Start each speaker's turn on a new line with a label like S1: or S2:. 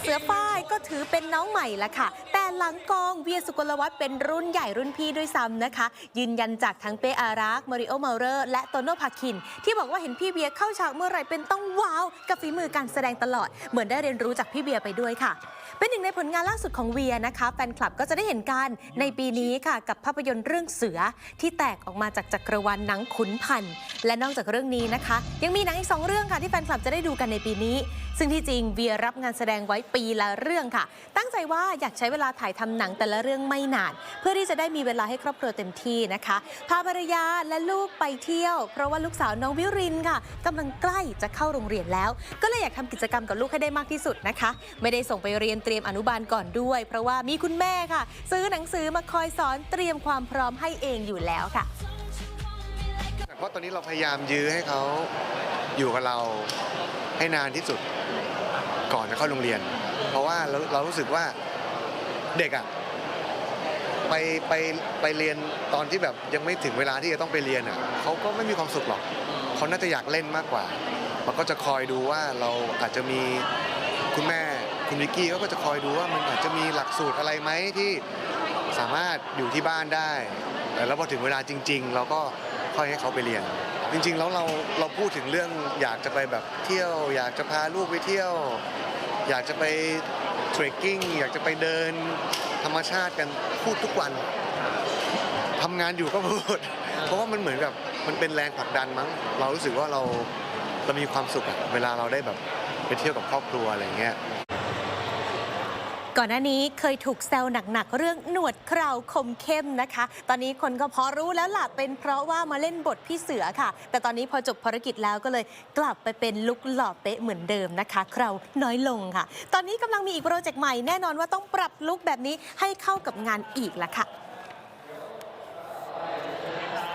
S1: เสือฝ้ายก็ถือเป็นน้องใหม่ละค่ะ แต่หลังกองเวียสุกลวัฒน์เป็นรุ่นใหญ่รุ่นพี่ด้วยซ้ำนะคะ ยืนยันจากทั้งเป้อารักมาริโอเมาเรอร์และโตโน่ภาคิน ที่บอกว่าเห็นพี่เวียเข้าฉากเมื่อไหร่เป็นต้องว้าวกับฝีมือการแสดงตลอด เหมือนได้เรียนรู้จากพี่เวียไปด้วยค่ะ เป็นหนึ่งในผลงานล่าสุดของเวียนะคะแฟนคลับก็จะได้เห็นกันในปีนี้ค่ะกับภาพยนตร์เรื่องเสือที่แตกออกมาจากจักรวาลหนังขุนพันธ์และนอกจากเรื่องนี้นะคะ ยังมีหนังอีกสองเรื่องค่ะที่แฟนคลับจะได้ดูกันในปีนี้ ซึ่งที่จริงเวียรับงานแสดงไว้ปีละเรื่องค่ะ ตั้งใจว่าอยากใช้เวลาถ่ายทำหนังแต่ละเรื่องไม่นาน เพื่อที่จะได้มีเวลาให้ครอบครัวเต็มที่นะคะ พาภรรยาและลูกไปเที่ยว เพราะว่าลูกสาวน้องวิรินค่ะกำลังใกล้จะเข้าโรงเรียนแล้ว ก็เลยอยากทำกิจกรรมกับลูกให้ได้มากที่สุดนะคะ ไม่ได้ส่งไปเรียนเตรียมอนุบาลก่อนด้วย เพราะว่ามีคุณแม่ค่ะ ซื้อหนังสือมาคอยสอนเตรียมความพร้อมให้เองอยู่แล้วค่ะ
S2: เพราะตอนนี้เราพยายามยื้อให้เขาอยู่กับเราให้นานที่สุดก่อนจะเข้าโรงเรียน เพราะว่าเราเรารู้สึกว่าเด็กอะไปไปไปเรียนตอนที่แบบยังไม่ถึงเวลาที่จะต้องไปเรียนอะเขาก็ไม่มีความสุขหรอกเขาน่าจะอยากเล่นมากกว่าเราก็จะคอยดูว่าเราอาจจะมีคุณแม่คุณวิกกี้เขาก็จะคอยดูว่ามันอาจจะมีหลักสูตรอะไรไหมที่สามารถอยู่ที่บ้านได้แต่แล้วพอถึงเวลาจริง ๆ เราก็ค่อยให้เขาไปเรียน จริง ๆ แล้วเราเราพูดถึงเรื่องอยากจะไปแบบเที่ยว อยากจะพาลูกไปเที่ยว อยากจะไปเทรคกิ้งอยากจะไปเดินธรรมชาติกันพูดทุกวันทำงานอยู่ก็พูด เพราะว่ามันเหมือนกับมันเป็นแรงผลักดันมั้ง เรารู้สึกว่าเราเรามีความสุขอะเวลาเราได้แบบไปเที่ยวกับครอบครัวอะไรอย่างเงี้ย
S1: ก่อนหน้านี้เคยถูกแซวหนัก ๆ เรื่องหนวดเคราวคมเข้มนะคะ ตอนนี้คนก็พอรู้แล้วล่ะ เป็นเพราะว่ามาเล่นบทพี่เสือค่ะ แต่ตอนนี้พอจบภารกิจแล้วก็เลยกลับไปเป็นลุกหล่อเป๊ะเหมือนเดิมนะคะ เคราวน้อยลงค่ะ ตอนนี้กำลังมีอีกโปรเจกต์ใหม่แน่นอนว่าต้องปรับลุกแบบนี้ให้เข้ากับงานอีกละค่ะ